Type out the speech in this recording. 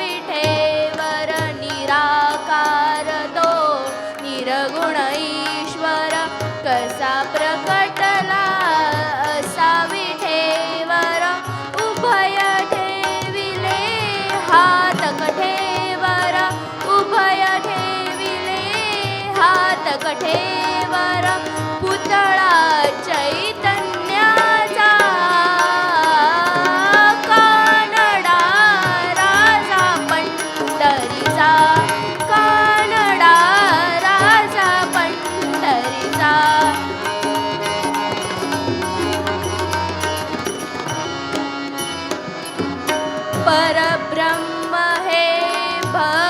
विठेवर निराकार तो निर्गुण ईश्वर कसा प्रकटला? असा विठेवर उभय ठेविले हात कठेवर उभय ठेविले हात कठे परब्रह्म हे भ